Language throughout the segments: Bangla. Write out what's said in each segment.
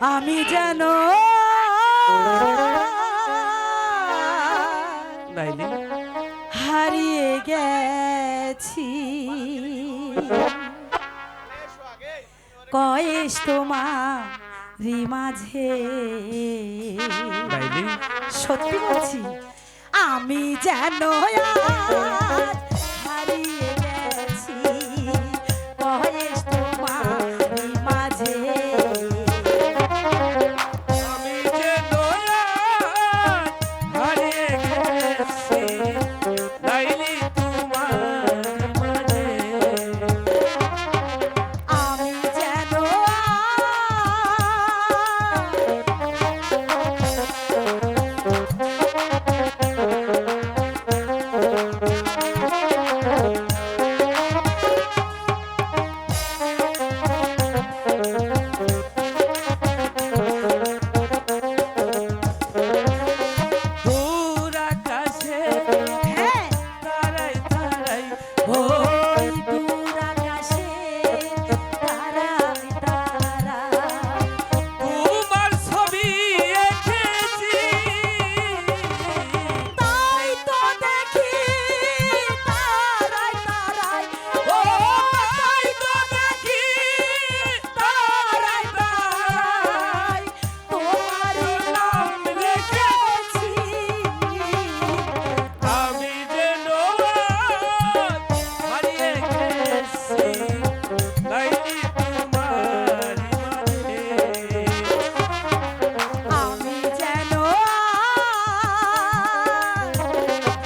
আমি যেন হারিয়ে গেছি। কয়েস তোমারি মাঝে। সত্যি বলছি আমি যেন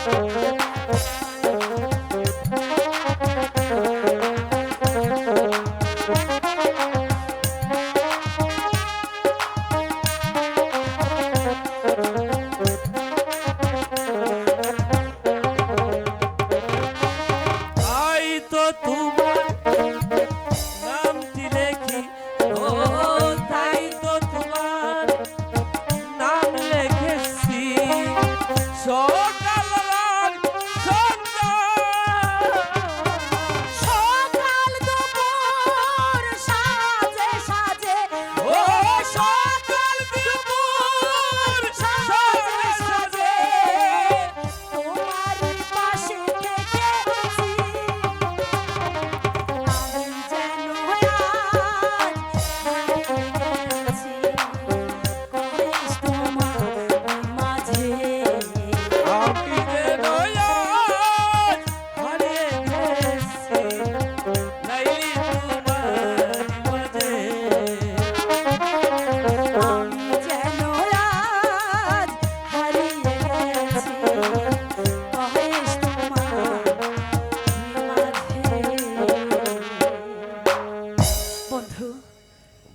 তাই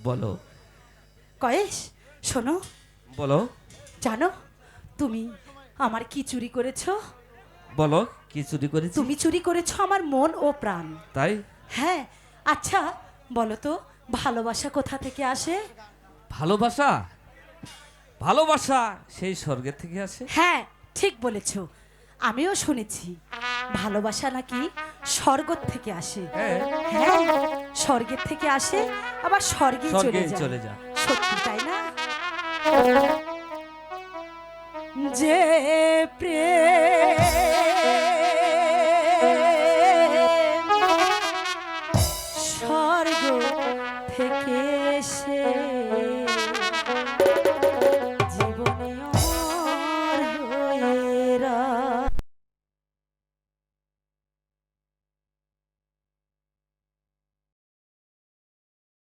বলো। কয়েস শোনো। বলো। জানো তুমি আমার কি চুরি করেছ? বলো কি চুরি করেছি? তুমি চুরি করেছ আমার মন ও প্রাণ। তাই? হ্যাঁ আচ্ছা বলো তো ভালোবাসা কোথা থেকে আসে? ভালোবাসা? ভালোবাসা সেই স্বর্গের থেকে আসে? হ্যাঁ ঠিক বলেছ। আমিও শুনেছি ভালোবাসা নাকি স্বর্গ থেকে আসে? হ্যাঁ। হ্যাঁ। স্বর্গের থেকে আসে আবার স্বর্গে চলে স্বর্গে চলে যায়। সত্যি তাই না? যে প্রেম